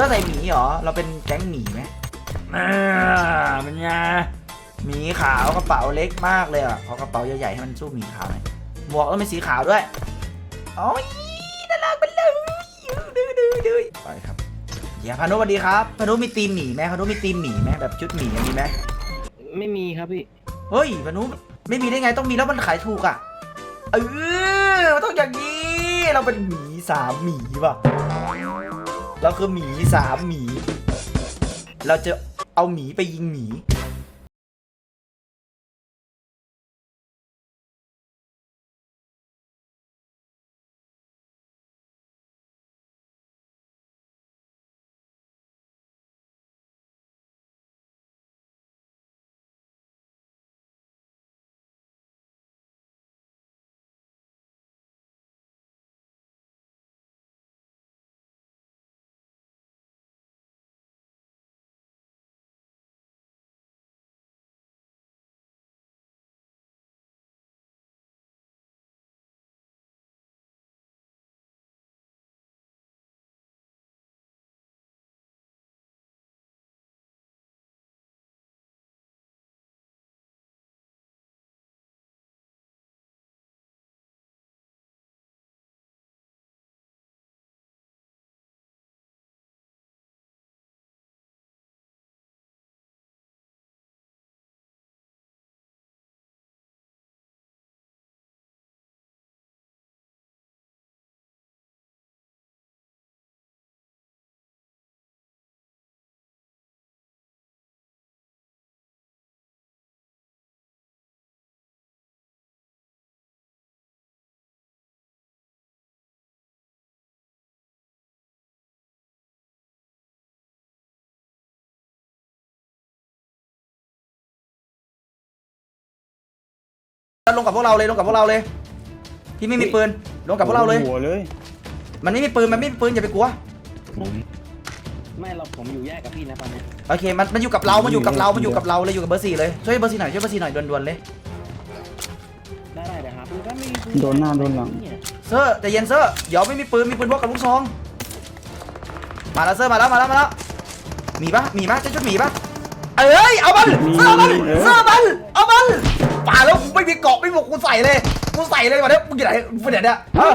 สื้อใส่หมีเหรอ เราเป็นแก๊งหมีไหมอ่าเป็นไงหมีขาวกระเป๋าเล็กมากเลยอะขอกระเป๋าใหญ่ๆให้มันสู้หมีขาวหน่อยหมวกต้องเป็นสีขาวด้วยโอ้ยน่ารักเป็นเลยดื้อดื้อดื้อไปครับอย่าพานุสวัสดีครับพานุมีตีมหมีไหมพานุมีตีมหมีไหมแบบชุดหมีมีไหมไม่มีครับพี่ เฮ้ยพานุไม่มีได้ไงต้องมีแล้วมันขายถูกอะเออมันต้องอย่างนี้ เราเป็นหมีสามหมีป่ะ เราคือหมีสามหมี เราจะเอาหมีไปยิงหมี ลงกับพวกเราเลยลงกับพวกเราเลย พี่ไม่มีปืนลงกับพวกเราเลย หัวเลยมันไม่มีปืนมันไม่มีปืนอย่าไปกลัวไม่เราผมอยู่แยกกับพี่นะตอนเนี้ยโอเคมันมันอยู่กับเรา มันอยู่กับเรา มันอยู่กับเราเลยอยู่กับเบอร์สี่เลยช่วยเบอร์สี่หน่อยช่วยเบอร์สี่หน่อยด่วนๆเลยได้ได้เลยครับถ้าไม่โดนหน้าโดนหลัง เนี่ยเซอร์ใจเย็นเซอร์เดี๋ยวไม่มีปืนมีปืนพวกกับลูกซองมาแล้วเซอร์มาแล้วมาแล้วมาแล้วมีปะมีปะจะชุดมีปะเอ้ยเอามันเซอร์มันเซอร์มันเอามัน ป่าแล้วกูไม่มีเกาะไม่บอกกูใส่เลยกูใส่เลยมาเนี่ยมึงอยู่ไหนมึงเดี๋ยวเนี่ยฮะ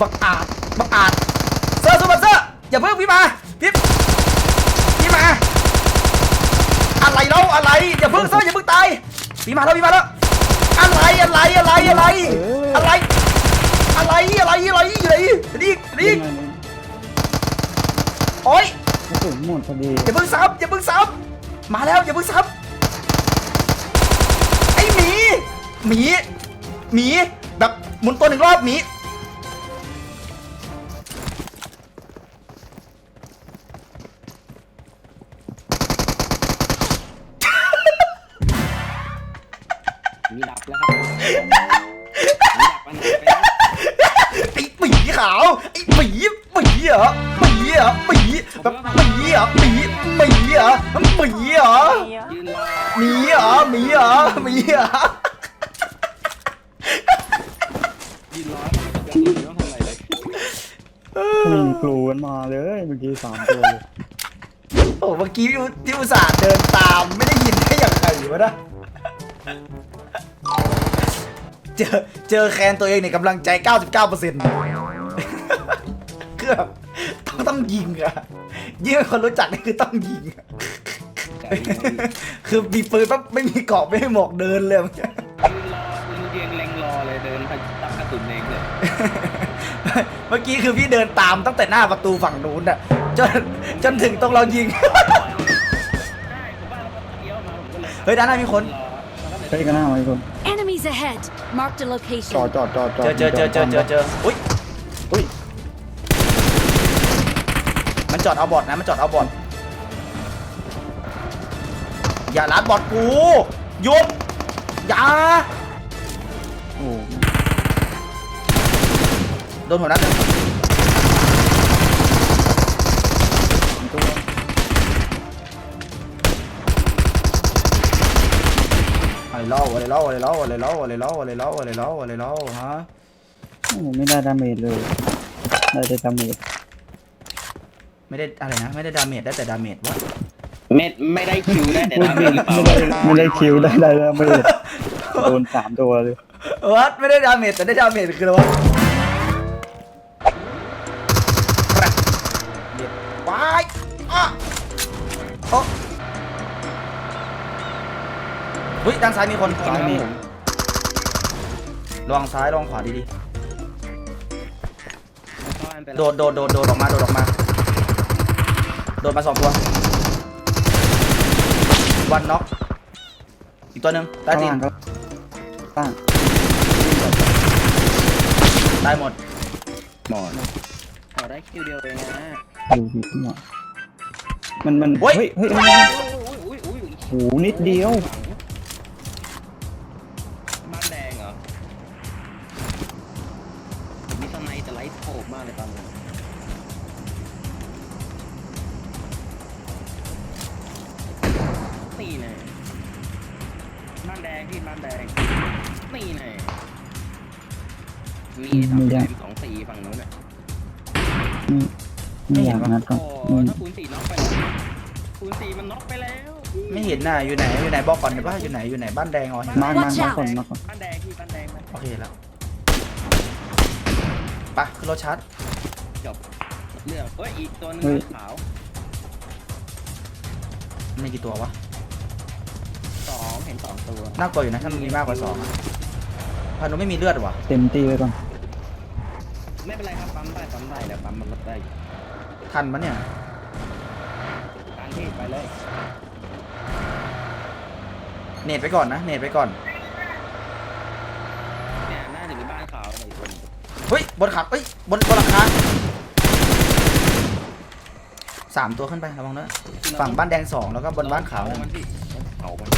บักอาดบักอาดเซอร์สู้มันเซอร์อย่าเพิ่งพี่มาพี่พี่มา อะไรเล่าอะไรอย่าเพิ่งเซอร์อย่าเพิ่งตายพี่มาแล้วพี่มาแล้วอะไรอะไรอะไรอะไรอะไร อะไรอะไรอะไรอะไรนี่นี่ยังไงเนี่ยโอ๊ยกระสุนหมดพอดีอย่าเพิ่งซ้ำอย่าเพิ่งซ้ำมาแล้วอย่าเพิ่งซ้ำไอ้หมี หมีหมีแบบหมุนตัวหนึ่งรอบหมีมีดับแล้วครับมีดับอันไหนไปแล้วไอ้หมีขาวไอ้หมีหมีเหรอหมีเหรอหมีแบบหมีเหรอหมีหมีเหรอหมีเหรอยืนรอหมีเหรอหมีเหรอหมีเหรอ มีกลูกันมาเลยเมื่อกี้สามตัวเลยโอ้เมื่อกี้ที่อุตส่าห์เดินตามไม่ได้ยินได้อย่างไรวะนะเจอเจอแคนตัวเองในกำลังใจ 99%คือแบบต้องต้องยิงอะยิ่งคนรู้จักนี่คือต้องยิงอะคือมีปืนปั๊บไม่มีเกาะไม่มีหมวกเดินเลยมึงรอยืนเล็งรอเลยเดินไปตับกระสุนเองเลย เมื่อกี้คือพี่เดินตามตั้งแต่หน้าประตูฝั่งนู้นอะจนจนถึงตรงเรายิงใช่ผมว่าเราเลี้ยวมาผมก็เลยเฮ้ยด้านหน้ามีคนรอแล้วก็เฮ้ยกันหน้าไว้คน Enemies ahead. Marked a จอด location. จอดจอดจอดเจอเจอเจอเจอเจอเจออุ้ยอุ้ยมันจอดเอาบอดนะ มันจอดเอาบอดอย่าลัดบอดกูหยุดอย่าโอ้โดนหัวนัดหนึ่งตัวอะไรเล่าอะไรเล่าอะไรเล่าอะไรเล่าอะไรเล่าอะไรเล่าอะไรเล่าอะไรเล่าฮะโอ้ไม่ได้ดาเมจเลยได้แต่ดาเมจไม่ได้อะไรนะไม่ได้ดาเมจได้แต่ดาเมจวะเม็ดไม่ได้คิวได้แต่ดาเมจหรือเปล่าไม่ได้ไม่ได้คิวได้ได้แล้วไม่ได้โดนสามตัวเลยวัดไม่ได้ดาเมจแต่ได้ดาเมจคืออะไรวะ เฮ้ยด้านซ้ายมีคนซ้ายมีระวังซ้ายระวังขวาดีเข้าอันไปๆแล้วโดดโดดโดดโดดออกมาโดดออกมา โดดมาสองตัววันน็อกอีกตัวหนึ่งใต้ข้างตีนล่างก็ล่างตายหมดหมอนขอได้คิวเดียวเองนะดูผิดหัวมันมันเฮ้ยเฮ้ยเฮ้ยอุ้เฮ้ยยอุ้ยอุ้ยโอ้โหนิดเดียว ท์โผล่มากเลยตอนนี้นี่แน่บ้านแดงพี่บ้านแดงนี่แน่มีสามแดงสองสี่ฝั่งนู้นอะนี่ไม่อยากนัดก่อนโอ้อืมถ้าคูณสี่น็อกไปแล้วคูณสี่มันน็อกไปแล้ว ไม่เห็นน่ะอยู่ไหนอยู่ไหนบอกก่อนเดี๋ยวว่าอยู่ไหนอยู่ไหนบ้านแดงอ๋อเห็นมาแล้วร์กมาร์ก Watch มาร์ out กคนมาร์กคนบ้านแดงพี่บ้านแดงบ้านแดงโอเคแล้ว ไปขึ้นรถชาร์จจบเรื่องเอ้ยอีกตัวหนึงเฮ้ยขาวมีกี่ตัววะสองเห็นสองตัวน่ากลัวอยู่นะถ้ามันมีมากกว่าสองอะพานุไม่มีเลือดวะเต็มตีไว้ก่อนไม่เป็นไรครับปั๊มได้ปั๊มได้เดี๋ยวปั๊มมันลดได้อยู่ทันปะเนี่ยทางที่ไปเลยเนตไปก่อนนะเนตไปก่อน เนี่ยน่าจะมีบ้านขาวในตัวหนึ่ง เฮ้ยบนขาเฮ้ยบนบนหลังคาสามตัวขึ้นไประวังนะฝั่งบ้านแดงสองแล้วก็บนบ้านขาวหนึ่งมันพี่เขามัน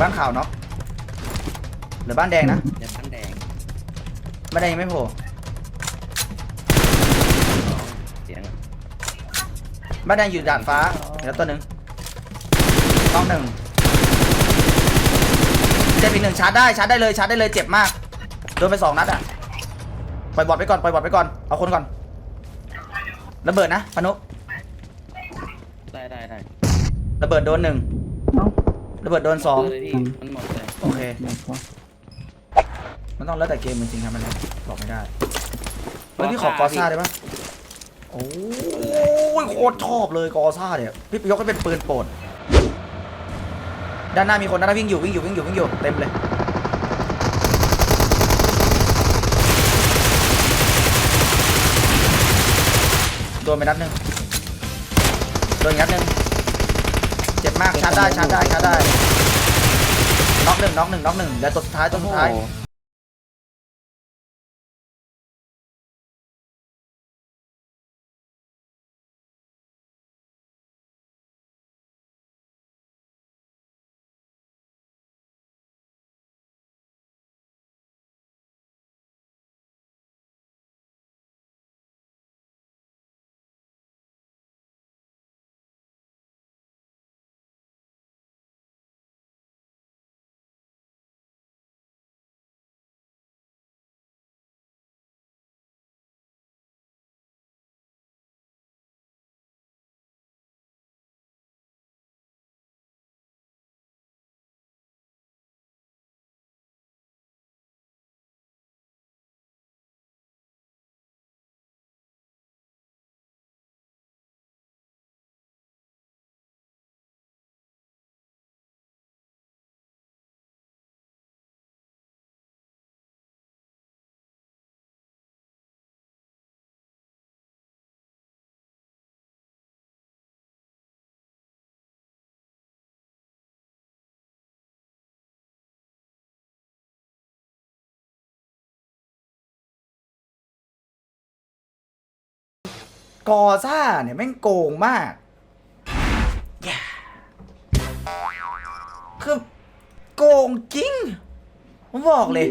บ้านขาวเนาะหรือบ้านแดงนะเดี๋ยวบ้านแดงบ้านแดงยังไม่โผล่เสียงบ้านแดงอยู่ดาดฟ้าเดี๋ยวตัวหนึ่งต้องหนึ่งเจ็บอีกหนึ่งชาร์จได้ชาร์จได้เลยชาร์จได้เลยเจ็บมากโดนไปสองนัดอะ ปล่อยบอดไปก่อนปล่อยบอดไปก่อนเอาคนก่อนระเบิดนะพานุได้ได้ได้ระเบิดโดนหนึ่งเอ้าระเบิดโดนสองเลยพี่มันหมดเลยโอเคเดี๋ยวก่อนมันต้องแล้วแต่เกมจริงๆครับมันบอกไม่ได้เฮ้ยพี่ขอกอซ่าได้ปะโอ้ยโคตรชอบเลยกอซ่าเนี่ยพี่ยกให้เป็นปืนโปรดด้านหน้ามีคนด้านหน้าวิ่งอยู่วิ่งอยู่วิ่งอยู่วิ่งอยู่เต็มเลย โดนไปนัดหนึ่งโดนอีกนัดหนึ่งเจ็บมากชาร์จได้ชาร์จได้ชาร์จได้น็อกหนึ่งน็อกหนึ่งน็อกหนึ่งแล้วตัวสุดท้ายตัวสุดท้าย โอ้โห กอซ่าเนี่ยแม่งโกงมากคือโกงจริง ผมบอกเลย